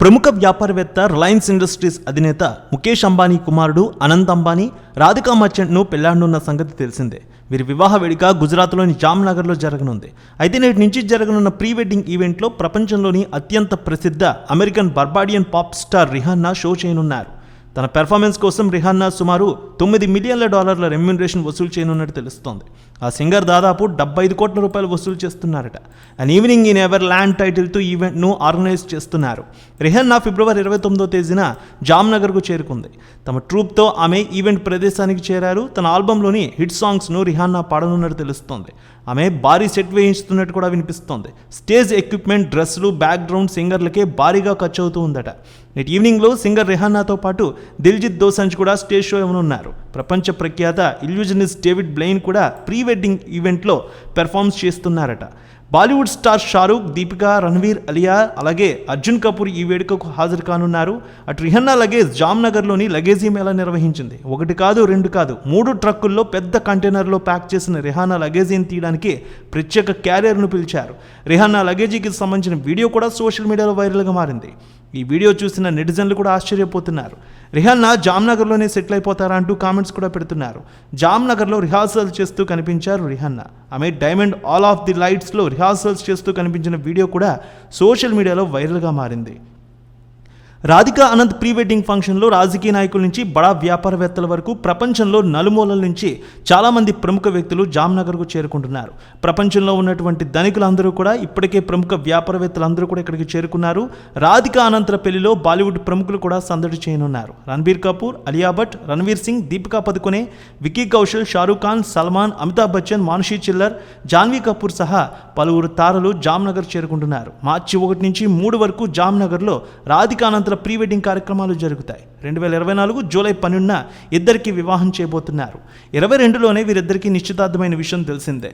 ప్రముఖ వ్యాపారవేత్త Reliance industries అధినేత ముఖేష్ అంబానీ కుమారుడు అనంత్ అంబానీ రాధికా మర్చెంట్ను పెళ్ళాడనున్న సంగతి తెలిసిందే. వీరి వివాహ వేడుక గుజరాత్లోని జామ్నగర్లో జరగనుంది. అయితే నేటి నుంచి జరగనున్న ప్రీ వెడ్డింగ్ ఈవెంట్లో ప్రపంచంలోని అత్యంత ప్రసిద్ధ American Barbadian pop star Rihanna show చేయనున్నారు. తన పెర్ఫార్మెన్స్ కోసం రిహాన్నా సుమారు తొమ్మిది మిలియన్ల డాలర్ల రెమ్యూనరేషన్ వసూలు చేయనున్నట్టు తెలుస్తోంది. ఆ సింగర్ దాదాపు డెబ్బై ఐదు కోట్ల రూపాయలు వసూలు చేస్తున్నారట. And evening in Everland టైటిల్తో ఈవెంట్ను ఆర్గనైజ్ చేస్తున్నారు. రిహన్నా ఫిబ్రవరి ఇరవై తొమ్మిదో తేదీన జామ్నగర్కు చేరుకుంది. తమ ట్రూప్తో ఆమె ఈవెంట్ ప్రదేశానికి చేరారు. తన ఆల్బంలోని హిట్ సాంగ్స్ను రిహాన్నా పాడనున్నట్టు తెలుస్తోంది. ఆమె భారీ సెట్ వేయించుతున్నట్టు కూడా వినిపిస్తోంది. స్టేజ్ ఎక్విప్మెంట్ డ్రెస్సులు బ్యాక్గ్రౌండ్ సింగర్లకే భారీగా ఖర్చు అవుతూ ఉందట నేటి ఈవినింగ్లో సింగర్ రిహాన్నాతో పాటు దిల్జిత్ దోసంజ్ కూడా స్టేజ్ షో ఉన్నారు. ప్రపంచ ప్రఖ్యాత ఇల్యూజనిస్ట్ డేవిడ్ బ్లెయిన్ కూడా ప్రీ వెడ్డింగ్ ఈవెంట్లో పెర్ఫార్మ్స్ చేస్తున్నారట. బాలీవుడ్ స్టార్ షారూక్ దీపిక రణవీర్ అలియా అలాగే అర్జున్ కపూర్ ఈ వేడుకకు హాజరు కానున్నారు. అటు రిహన్నా లగేజ్ జామ్నగర్లోని లగేజీ మేళా నిర్వహించింది. ఒకటి కాదు రెండు కాదు మూడు ట్రక్కుల్లో పెద్ద కంటైనర్లో ప్యాక్ చేసిన రిహానా లగేజీని తీయడానికి ప్రత్యేక క్యారియర్ను పిలిచారు. రిహానా లగేజీకి సంబంధించిన వీడియో కూడా సోషల్ మీడియాలో వైరల్గా మారింది. ఈ వీడియో చూసిన నెటిజన్లు కూడా ఆశ్చర్యపోతున్నారు. రిహాన్నా జామ్నగర్లోనే సెటిల్ అయిపోతారా అంటూ కామెంట్స్ కూడా పెడుతున్నారు. జామ్నగర్లో రిహార్సల్ చేస్తూ కనిపించారు రిహాన్నా. ఆమె డైమండ్ ఆల్ ఆఫ్ ది లైట్స్లో రిహార్సల్స్ చేస్తూ కనిపించిన వీడియో కూడా సోషల్ మీడియాలో వైరల్గా మారింది. రాధికా అనంత్ ప్రీ వెడ్డింగ్ ఫంక్షన్లో రాజకీయ నాయకుల నుంచి బడా వ్యాపారవేత్తల వరకు ప్రపంచంలో నలుమూలల నుంచి చాలామంది ప్రముఖ వ్యక్తులు జామ్నగర్కు చేరుకుంటున్నారు. ప్రపంచంలో ఉన్నటువంటి ధనికులందరూ కూడా ఇప్పటికే ప్రముఖ వ్యాపారవేత్తలందరూ కూడా ఇక్కడికి చేరుకున్నారు. రాధికా అనంతర పెళ్ళిలో బాలీవుడ్ ప్రముఖులు కూడా సందడి చేయనున్నారు. రణబీర్ కపూర్ అలియా భట్ రణవీర్ సింగ్ దీపికా పదుకొనే వికీ కౌశల్ షారూఖ్ ఖాన్ సల్మాన్ అమితాబ్ బచ్చన్ మానుషి చిల్లర్ జాన్వీ కపూర్ సహా పలువురు తారలు జామ్నగర్ చేరుకుంటున్నారు. మార్చి ఒకటి నుంచి మూడు వరకు జామ్నగర్లో రాధికా అనంతర ప్రీ వెడ్డింగ్ కార్యక్రమాలు జరుగుతాయి. రెండు వేల ఇరవై నాలుగు జూలై పన్నెండున ఇద్దరికి వివాహం చేయబోతున్నారు. ఇరవై రెండులోనే వీరిద్దరికీ నిశ్చితార్థమైన విషయం తెలిసిందే.